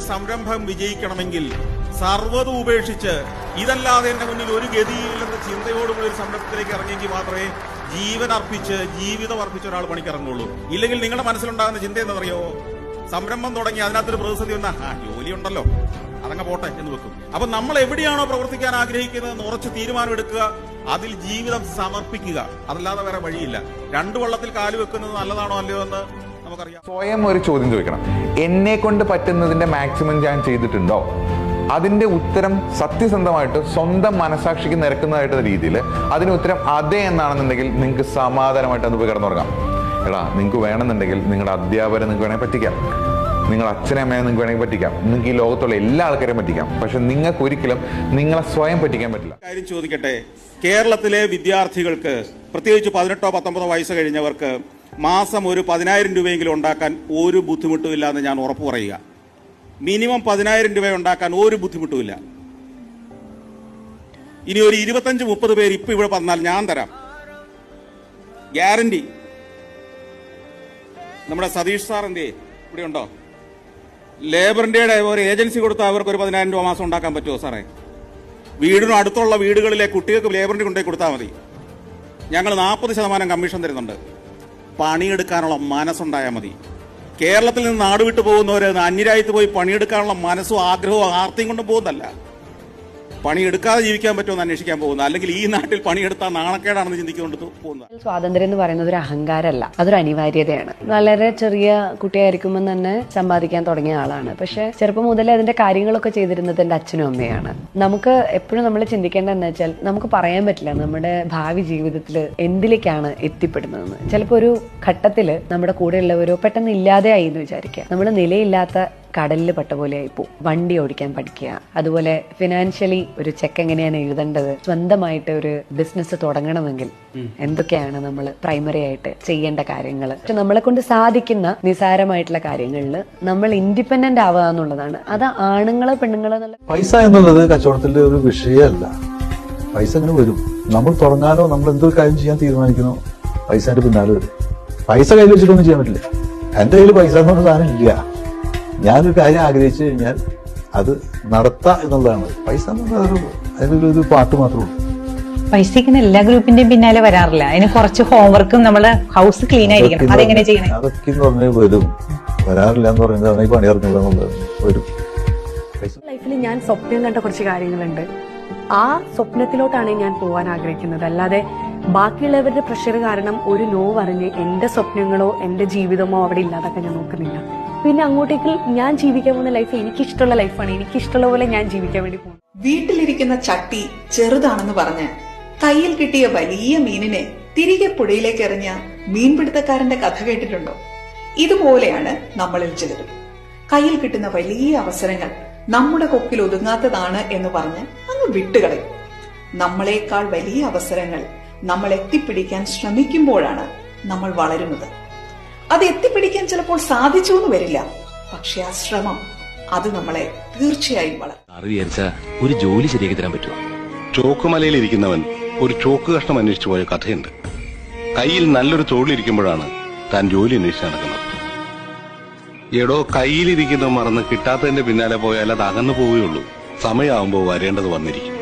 ഒരു സംരംഭം വിജയിക്കണമെങ്കിൽ സർവതും ഉപേക്ഷിച്ച് ഇതല്ലാതെ എന്റെ മുന്നിൽ ഒരു ഗതിയില്ലെന്ന ചിന്തയോടുകൂടി ഒരു സംരംഭത്തിലേക്ക് ഇറങ്ങിയെങ്കിൽ മാത്രമേ ജീവൻ അർപ്പിച്ച് ജീവിതം അർപ്പിച്ച ഒരാൾ പണിക്കിറങ്ങുള്ളൂ. ഇല്ലെങ്കിൽ നിങ്ങളുടെ മനസ്സിലുണ്ടാകുന്ന ചിന്ത എന്താണെന്നറിയോ? സംരംഭം തുടങ്ങി അതിനകത്തൊരു പ്രതിസന്ധി വന്ന ആ ജോലിയുണ്ടല്ലോ അതങ്ങ് പോട്ടെ എന്ന് വെക്കും. അപ്പൊ നമ്മൾ എവിടെയാണോ പ്രവർത്തിക്കാൻ ആഗ്രഹിക്കുന്നത് ഉറച്ച് തീരുമാനമെടുക്കുക അതിൽ ജീവിതം സമർപ്പിക്കുക. അതല്ലാതെ വേറെ വഴിയില്ല. രണ്ടു വള്ളത്തിൽ കാൽ വെക്കുന്നത് നല്ലതാണോ അല്ലയോ എന്ന് നമുക്കറിയാം. സ്വയം ഒരു ചോദ്യം ചോദിക്കണം. എന്നെ കൊണ്ട് പറ്റുന്നതിന്റെ മാക്സിമം ഞാൻ ചെയ്തിട്ടുണ്ടോ? അതിന്റെ ഉത്തരം സത്യസന്ധമായിട്ട് സ്വന്തം മനസാക്ഷിക്ക് നിരക്കുന്നതായിട്ട് രീതിയിൽ അതിന് ഉത്തരം അതെ എന്നാണെന്നുണ്ടെങ്കിൽ നിങ്ങൾക്ക് സമാധാനമായിട്ട് അത് പോയി കിടന്നുറങ്ങാം. എടാ നിങ്ങൾക്ക് വേണമെന്നുണ്ടെങ്കിൽ നിങ്ങളുടെ അധ്യാപകരെ നിങ്ങൾക്ക് വേണമെങ്കിൽ പറ്റിക്കാം. നിങ്ങളുടെ അച്ഛനെ അമ്മയെ നിങ്ങൾക്ക് വേണമെങ്കിൽ പറ്റിക്കാം. നിങ്ങൾക്ക് ഈ ലോകത്തുള്ള എല്ലാ ആൾക്കാരെയും പറ്റിക്കാം. പക്ഷെ നിങ്ങൾക്ക് ഒരിക്കലും നിങ്ങളെ സ്വയം പറ്റിക്കാൻ പറ്റില്ല. കാര്യം ചോദിക്കട്ടെ? കേരളത്തിലെ വിദ്യാർത്ഥികൾക്ക് പ്രത്യേകിച്ച് പതിനെട്ടോ പത്തൊമ്പതോ വയസ്സ് കഴിഞ്ഞവർക്ക് മാസം ഒരു പതിനായിരം രൂപയെങ്കിലും ഉണ്ടാക്കാൻ ഒരു ബുദ്ധിമുട്ടുമില്ല എന്ന് ഞാൻ ഉറപ്പ് പറയുക. മിനിമം പതിനായിരം രൂപ ഉണ്ടാക്കാൻ ഒരു ബുദ്ധിമുട്ടുമില്ല. ഇനി ഒരു ഇരുപത്തഞ്ച് മുപ്പത് പേര് ഇപ്പൊ ഇവിടെ വന്നാൽ ഞാൻ തരാം. ഗ്യാരണ്ടി. നമ്മുടെ സതീഷ് സാർ എന്തേ? ഇവിടെ ഉണ്ടോ? ഇന്ത്യയുടെ ഒരു ഏജൻസി കൊടുത്താൽ അവർക്ക് ഒരു പതിനായിരം രൂപ മാസം ഉണ്ടാക്കാൻ പറ്റുമോ സാറേ? വീടിനും അടുത്തുള്ള വീടുകളിലെ കുട്ടികൾക്ക് ലേബറിന് കൊണ്ടുപോയി കൊടുത്താൽ മതി. ഞങ്ങൾ നാൽപ്പത് ശതമാനം കമ്മീഷൻ തരുന്നുണ്ട്. പണിയെടുക്കാനുള്ള മനസ്സുണ്ടായാൽ മതി. കേരളത്തിൽ നിന്ന് നാട് വിട്ടു പോകുന്നവർ അന്യരായിട്ട് പോയി പണിയെടുക്കാനുള്ള മനസ്സും ആഗ്രഹവും ആർത്തിയും കൊണ്ട് പോകുന്നതല്ല. പണിയെടുക്കാതെ ജീവിക്കാൻ പറ്റുമെന്ന് അന്വേഷിക്കാൻ പോകുന്നത്? അല്ലെങ്കിൽ ഈ നാട്ടിൽ പണിയെടുത്താൽ നാണക്കേടാണെന്ന് ചിന്തിക്കൊണ്ട് പോകുന്നത്? സ്വാതന്ത്ര്യം എന്ന് പറയുന്നത് ഒരു അഹങ്കാരമല്ല. അതൊരു അനിവാര്യതയാണ്. വളരെ ചെറിയ കുട്ടിയായിരിക്കുമ്പോൾ തന്നെ സമ്പാദിക്കാൻ തുടങ്ങിയ ആളാണ്. പക്ഷെ ചെറുപ്പം മുതലേ അതിന്റെ കാര്യങ്ങളൊക്കെ ചെയ്തിരുന്നത് എന്റെ അച്ഛനും അമ്മയാണ് നമുക്ക് എപ്പോഴും നമ്മൾ ചിന്തിക്കേണ്ടത് എന്ന് വെച്ചാൽ നമുക്ക് പറയാൻ പറ്റില്ല നമ്മുടെ ഭാവി ജീവിതത്തിൽ എന്തിലേക്കാണ് എത്തിപ്പെടുന്നതെന്ന്. ചിലപ്പോൾ ഒരു ഘട്ടത്തിൽ നമ്മുടെ കൂടെയുള്ളവരോ പെട്ടെന്ന് ഇല്ലാതെയായി എന്ന് വിചാരിക്കുക നമ്മൾ നിലയില്ലാത്ത കടലിൽ പെട്ട പോലെ പോകും വണ്ടി ഓടിക്കാൻ പഠിക്കുക. അതുപോലെ ഫിനാൻഷ്യലി ഒരു ചെക്ക് എങ്ങനെയാണ് എഴുതേണ്ടത്? സ്വന്തമായിട്ട് ഒരു ബിസിനസ് തുടങ്ങണമെങ്കിൽ എന്തൊക്കെയാണ് നമ്മൾ പ്രൈമറി ആയിട്ട് ചെയ്യേണ്ട കാര്യങ്ങൾ? പക്ഷെ നമ്മളെ കൊണ്ട് സാധിക്കുന്ന നിസാരമായിട്ടുള്ള കാര്യങ്ങളിൽ നമ്മൾ ഇൻഡിപെൻഡന്റ് ആവുക എന്നുള്ളതാണ്. അത് ആണുങ്ങളോ പെണ്ണുങ്ങളോ എന്നുള്ള പൈസ എന്നുള്ളത് കച്ചവടത്തിന്റെ ഒരു വിഷയമല്ല. പൈസ അങ്ങനെ വരും. നമ്മൾ തുടങ്ങാനോ നമ്മൾ എന്തൊരു കാര്യം ചെയ്യാൻ തീരുമാനിക്കണോ പൈസ പിന്നാലെ വരും. പൈസ കയ്യിൽ വെച്ചിട്ടൊന്നും ചെയ്യാൻ പറ്റില്ല. എന്റെ കയ്യിൽ പൈസ എന്ന് പറഞ്ഞ സാധനം ഇല്ല. ഞാനൊരു കാര്യം ആഗ്രഹിച്ചു കഴിഞ്ഞാൽ അത് നടത്താം എന്നുള്ളതാണ്. പൈസ അതിനൊരു ഒരു പാട്ട് മാത്രമേ ഉള്ളൂ. പൈസയ്ക്ക് എല്ലാ ഗ്രൂപ്പിന്റെയും പിന്നാലെ വരാറില്ല. അതിന് കുറച്ച് ഹോംവർക്കും നമ്മൾ ഹൗസ് ക്ലീൻ ആയിരിക്കണം. അതെങ്ങനെ ചെയ്യണേ? അതൊക്കെ എന്ന് പറഞ്ഞാൽ വരും. വരാറില്ല എന്ന് പറയുന്നത് അവനെ പണി അറിഞ്ഞൂടാ എന്നുള്ളത്. വരും. ലൈഫിൽ ഞാൻ സ്വപ്നം കണ്ട കുറച്ച് കാര്യങ്ങളുണ്ട്. ആ സ്വപ്നത്തിലോട്ടാണ് ഞാൻ പോകാൻ ആഗ്രഹിക്കുന്നത്. അല്ലാതെ ബാക്കിയുള്ളവരുടെ പ്രഷർ കാരണം ഒരു നോ പറഞ്ഞ് എന്റെ സ്വപ്നങ്ങളോ എന്റെ ജീവിതമോ അവിടെ ഇല്ലാതൊക്കെ ഞാൻ നോക്കുന്നില്ല. പിന്നെ അങ്ങോട്ടേക്ക് ഞാൻ ജീവിക്കാൻ പോകുന്ന ലൈഫ് എനിക്കിഷ്ടമുള്ള ലൈഫാണ് എനിക്കിഷ്ടമുള്ള പോലെ ഞാൻ ജീവിക്കാൻ വേണ്ടി പോകുന്നു. വീട്ടിലിരിക്കുന്ന ചട്ടി ചെറുതാണെന്ന് പറഞ്ഞ് കയ്യിൽ കിട്ടിയ വലിയ മീനിനെ തിരികെ പുഴയിലേക്ക് എറിഞ്ഞ മീൻപിടുത്തക്കാരന്റെ കഥ കേട്ടിട്ടുണ്ടോ? ഇതുപോലെയാണ് നമ്മളിൽ ചിലരും. കയ്യിൽ കിട്ടുന്ന വലിയ അവസരങ്ങൾ നമ്മുടെ കൊക്കിൽ ഒതുങ്ങാത്തതാണ് എന്ന് പറഞ്ഞ് അങ്ങ് വിട്ടുകളയും. നമ്മളെക്കാൾ വലിയ അവസരങ്ങൾ നമ്മൾ എത്തിപ്പിടിക്കാൻ ശ്രമിക്കുമ്പോഴാണ് നമ്മൾ വളരുന്നത്. അത് എത്തിപ്പിടിക്കാൻ ചിലപ്പോൾ സാധിച്ചു എന്ന് വരില്ല. പക്ഷെ ആ ശ്രമം അത് നമ്മളെ തീർച്ചയായും വളർത്തും. ഒരു ജോലി ശരിയാക്കി തരാൻ പറ്റുമോ? ചോക്കുമലയിൽ ഇരിക്കുന്നവൻ ഒരു ചോക്ക് കഷ്ണം അന്വേഷിച്ചു പോയ കഥയുണ്ട്. കയ്യിൽ നല്ലൊരു തോളിലിരിക്കുമ്പോഴാണ് താൻ ജോലി അന്വേഷിച്ച് നടക്കുന്നത്. എടോ കയ്യിലിരിക്കുന്ന മറന്ന് കിട്ടാത്തതിന്റെ പിന്നാലെ പോയാൽ അത് അകന്നു പോവുകയുള്ളൂ. സമയമാകുമ്പോൾ വരേണ്ടത് വന്നിരിക്കും.